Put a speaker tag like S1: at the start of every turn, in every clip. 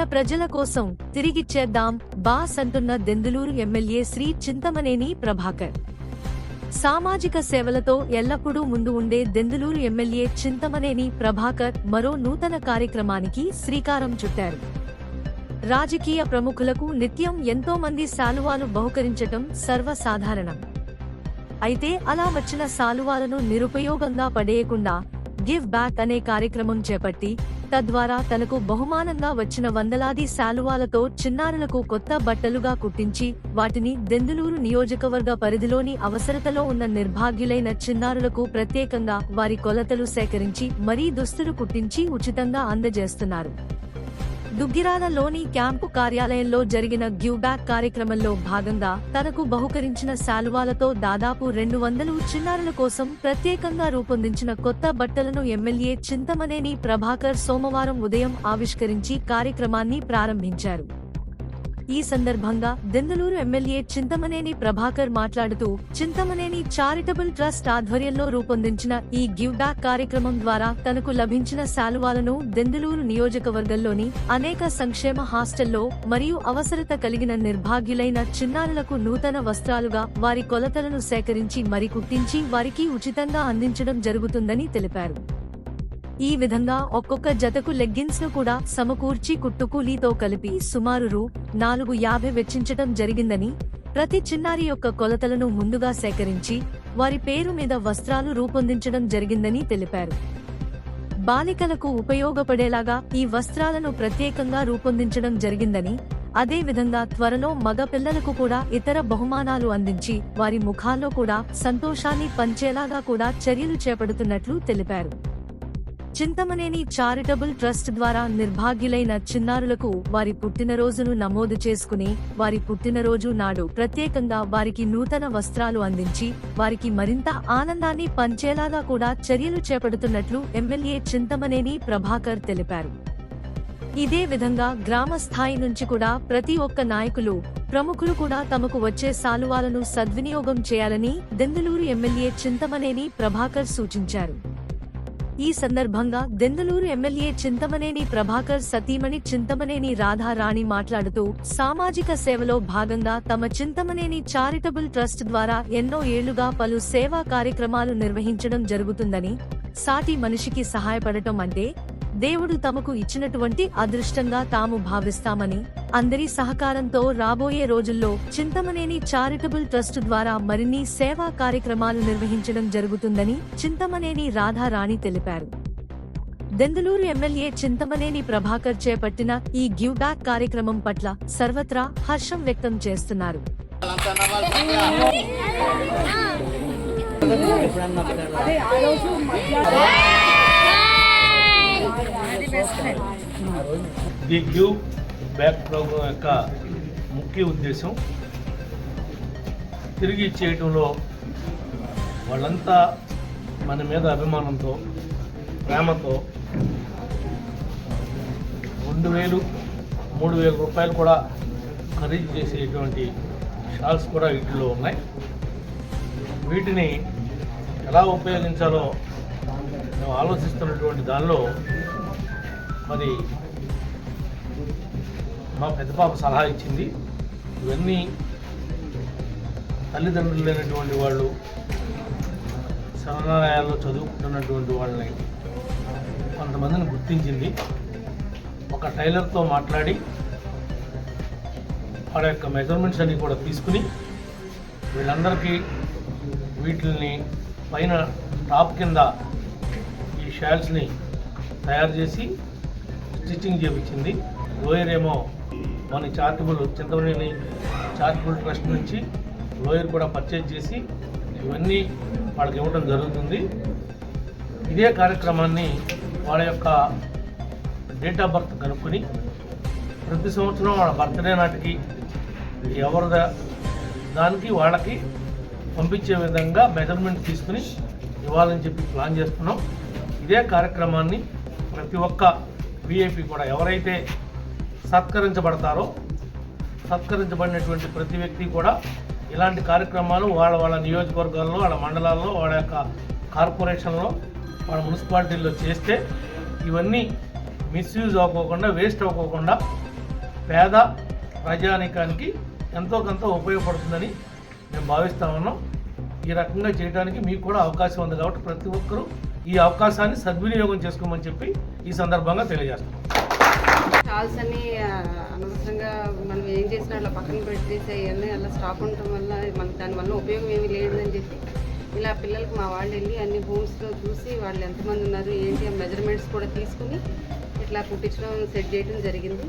S1: మన ప్రజల కోసం తిరిగిచ్చేద్దాం బాస్ అంటున్న దెందులూరు ఎమ్మెల్యే శ్రీ చింతమనేని ప్రభాకర్. సామాజిక సేవలతో ఎల్లప్పుడూ ముందు ఉండే దెందులూరు ఎమ్మెల్యే చింతమనేని ప్రభాకర్ మరో నూతన కార్యక్రమానికి శ్రీకారం చుట్టారు. రాజకీయ ప్రముఖులకు నిత్యం ఎంతో మంది శాలువాలు బహుకరించటం సర్వసాధారణం. అయితే అలా వచ్చిన శాలువాలను నిరుపయోగంగా పడేయకుండా గివ్ బ్యాక్ అనే కార్యక్రమం చేపట్టి తద్వారా తనకు బహుమానంగా వచ్చిన వందలాది శాలువాలతో చిన్నారులకు కొత్త బట్టలుగా కుట్టించి వాటిని దెందులూరు నియోజకవర్గ పరిధిలోని అవసరతలో ఉన్న నిర్భాగ్యులైన చిన్నారులకు ప్రత్యేకంగా వారి కొలతలు సేకరించి మరీ దుస్తులు కుట్టించి ఉచితంగా అందజేస్తున్నారు. దుగ్గిరాలలోని క్యాంపు కార్యాలయంలో జరిగిన గ్యూబ్యాక్ కార్యక్రమంలో భాగంగా తనకు బహుకరించిన శాలువాలతో దాదాపు రెండు వందలు చిన్నారుల కోసం ప్రత్యేకంగా రూపొందించిన కొత్త బట్టలను ఎమ్మెల్యే చింతమనేని ప్రభాకర్ సోమవారం ఉదయం ఆవిష్కరించి కార్యక్రమాన్ని ప్రారంభించారు. ఈ సందర్భంగా దెందలూరు ఎమ్మెల్యే చింతమనేని ప్రభాకర్ మాట్లాడుతూ చింతమనేని చారిటబుల్ ట్రస్ట్ ఆధ్వర్యంలో రూపొందించిన ఈ గివ్ బ్యాక్ కార్యక్రమం ద్వారా తనకు లభించిన శాలువాలను దెందలూరు నియోజకవర్గంలోని అనేక సంక్షేమ హాస్టల్లో మరియు అవసరత కలిగిన నిర్భాగ్యులైన చిన్నారులకు నూతన వస్త్రాలుగా వారి కొలతలను సేకరించి మరి కుట్టించి వారికి ఉచితంగా అందించడం జరుగుతుందని తెలిపారు. ఈ విధంగా ఒక్కొక్క జతకు లెగ్గిన్స్ను కూడా సమకూర్చి కుట్టుకూలీతో కలిపి సుమారు రూ. నాలుగు యాభై వెచ్చించటం జరిగిందని ప్రతి చిన్నారి యొక్క కొలతలను ముందుగా సేకరించి వారి పేరు మీద వస్త్రాలు రూపొందించడం జరిగిందని తెలిపారు. బాలికలకు ఉపయోగపడేలాగా ఈ వస్త్రాలను ప్రత్యేకంగా రూపొందించడం జరిగిందని అదే విధంగా త్వరలో మగ పిల్లలకు కూడా ఇతర బహుమానాలు అందించి వారి ముఖాల్లో కూడా సంతోషాన్ని పంచేలాగా కూడా చర్యలు చేపడుతున్నట్లు తెలిపారు. చింతమనేని చారిటబుల్ ట్రస్ట్ ద్వారా నిర్భాగ్యులైన చిన్నారులకు వారి పుట్టినరోజును నమోదు చేసుకుని వారి పుట్టినరోజు నాడు ప్రత్యేకంగా వారికి నూతన వస్త్రాలు అందించి వారికి మరింత ఆనందాన్ని పంచేలాగా కూడా చర్యలు చేపడుతున్నట్లు ఎమ్మెల్యే చింతమనేని ప్రభాకర్ తెలిపారు. ఇదే విధంగా గ్రామ స్థాయి నుంచి కూడా ప్రతి ఒక్క నాయకులు ప్రముఖులు కూడా తమకు వచ్చే సాలువాలను సద్వినియోగం చేయాలని దెందులూరు ఎమ్మెల్యే చింతమనేని ప్రభాకర్ సూచించారు. ఈ సందర్భంగా దెందలూరు ఎమ్మెల్యే చింతమనేని ప్రభాకర్ సతీమణి చింతమనేని రాధారాణి మాట్లాడుతూ సామాజిక సేవలో భాగంగా తమ చింతమనేని చారిటబుల్ ట్రస్ట్ ద్వారా ఎన్నో ఏళ్ళుగా పలు సేవా కార్యక్రమాలు నిర్వహించడం జరుగుతుందని సాటి మనిషికి సహాయపడటం అంటే దేవుడు తమకు ఇచ్చినటువంటి అదృష్టంగా తాము భావిస్తామని అందరి సహకారంతో రాబోయే రోజుల్లో చింతమనేని చారిటబుల్ ట్రస్ట్ ద్వారా మరిన్ని సేవా కార్యక్రమాలు నిర్వహించడం జరుగుతుందని చింతమనేని రాధారాణి తెలిపారు. దెందులూరు ఎమ్మెల్యే చింతమనేని ప్రభాకర్ చేపట్టిన ఈ గివ్ బ్యాక్ కార్యక్రమం పట్ల సర్వత్రా హర్షం వ్యక్తం చేస్తున్నారు.
S2: ది గివ్ బ్యాక్ ప్రోగ్రాం యొక్క ముఖ్య ఉద్దేశం తిరిగి ఇచ్చేయటంలో వాళ్ళంతా మన మీద అభిమానంతో ప్రేమతో రెండు వేలు మూడు వేల రూపాయలు కూడా ఖరీదు చేసేటువంటి షాల్స్ కూడా వీటిలో ఉన్నాయి. వీటిని ఎలా ఉపయోగించాలో మేము ఆలోచిస్తున్నటువంటి దానిలో మరి మా పెద్ద పాప సలహా ఇచ్చింది. ఇవన్నీ తల్లిదండ్రులు లేనటువంటి వాళ్ళు శరణాలయాల్లో చదువుకుంటున్నటువంటి వాళ్ళని కొంతమందిని గుర్తించింది. ఒక టైలర్తో మాట్లాడి వాళ్ళ యొక్క మెజర్మెంట్స్ అన్నీ కూడా తీసుకుని వీళ్ళందరికీ వీటిని పైన టాప్ కింద ఈ షాల్స్ని తయారు చేసి స్టిచ్చింగ్ చేయించింది లోయర్ ఏమో మన చారిటబుల్ చింతమనేని చారిటబుల్ ట్రస్ట్ నుంచి లోయర్ కూడా పర్చేజ్ చేసి ఇవన్నీ వాళ్ళకి ఇవ్వడం జరుగుతుంది. ఇదే కార్యక్రమాన్ని వాళ్ళ యొక్క డేట్ ఆఫ్ బర్త్ కనుక్కొని ప్రతి సంవత్సరం వాళ్ళ బర్త్డే నాటికి ఎవరిదా దానికి వాళ్ళకి పంపించే విధంగా మెజర్మెంట్ తీసుకుని ఇవ్వాలని చెప్పి ప్లాన్ చేస్తున్నాం. ఇదే కార్యక్రమాన్ని ప్రతి ఒక్క విఐపి కూడా ఎవరైతే సత్కరించబడతారో సత్కరించబడినటువంటి ప్రతి వ్యక్తి కూడా ఇలాంటి కార్యక్రమాలు వాళ్ళ వాళ్ళ నియోజకవర్గాల్లో వాళ్ళ మండలాల్లో వాళ్ళ యొక్క కార్పొరేషన్లో వాళ్ళ మున్సిపాలిటీల్లో చేస్తే ఇవన్నీ మిస్యూజ్ అవ్వకోకుండా వేస్ట్ అవ్వకోకుండా పేద ప్రజానికానికి ఎంతో కొంత ఉపయోగపడుతుందని మేము భావిస్తా ఉన్నాం. ఈ రకంగా చేయడానికి మీకు కూడా అవకాశం ఉంది కాబట్టి ప్రతి ఒక్కరూ ఈ అవకాశాన్ని సద్వినియోగం చేసుకోమని చెప్పి ఈ సందర్భంగా తెలియజేస్తున్నాం.
S3: కాల్స్ అన్ని అనవసరంగా మనం ఏం చేసినా అలా పక్కన పెట్టేసి అవన్నీ అలా స్టాక్ ఉండటం వల్ల మనకు దానివల్ల ఉపయోగం ఏమీ లేదని చెప్పి ఇలా పిల్లలకు మా వాళ్ళు వెళ్ళి అన్ని హోమ్స్లో చూసి వాళ్ళు ఎంతమంది ఉన్నారు ఏంటి ఆ మెజర్మెంట్స్ కూడా తీసుకుని ఇట్లా కుట్టించడం సెట్ చేయడం జరిగింది.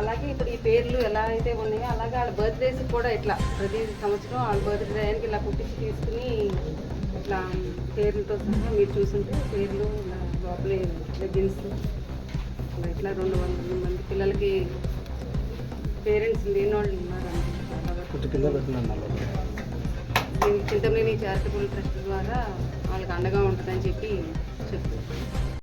S3: అలాగే ఇప్పుడు ఈ పేర్లు ఎలా అయితే ఉన్నాయో అలాగే వాళ్ళ బర్త్డేస్ కూడా ఇట్లా ప్రతి సంవత్సరం వాళ్ళ బర్త్డే టైంకి ఇలా కుట్టించి తీసుకుని ఇట్లా పేర్లతో సహా మీరు చూసుంటే పేర్లు లోపల లెగిన్స్ ఇట్లా రెండు వందల మంది పిల్లలకి పేరెంట్స్ లేని వాళ్ళు. దీనికి చింతమనేని చారిటబుల్ ట్రస్ట్ ద్వారా వాళ్ళకి అండగా ఉంటుందని చెప్పి చెప్తున్నాను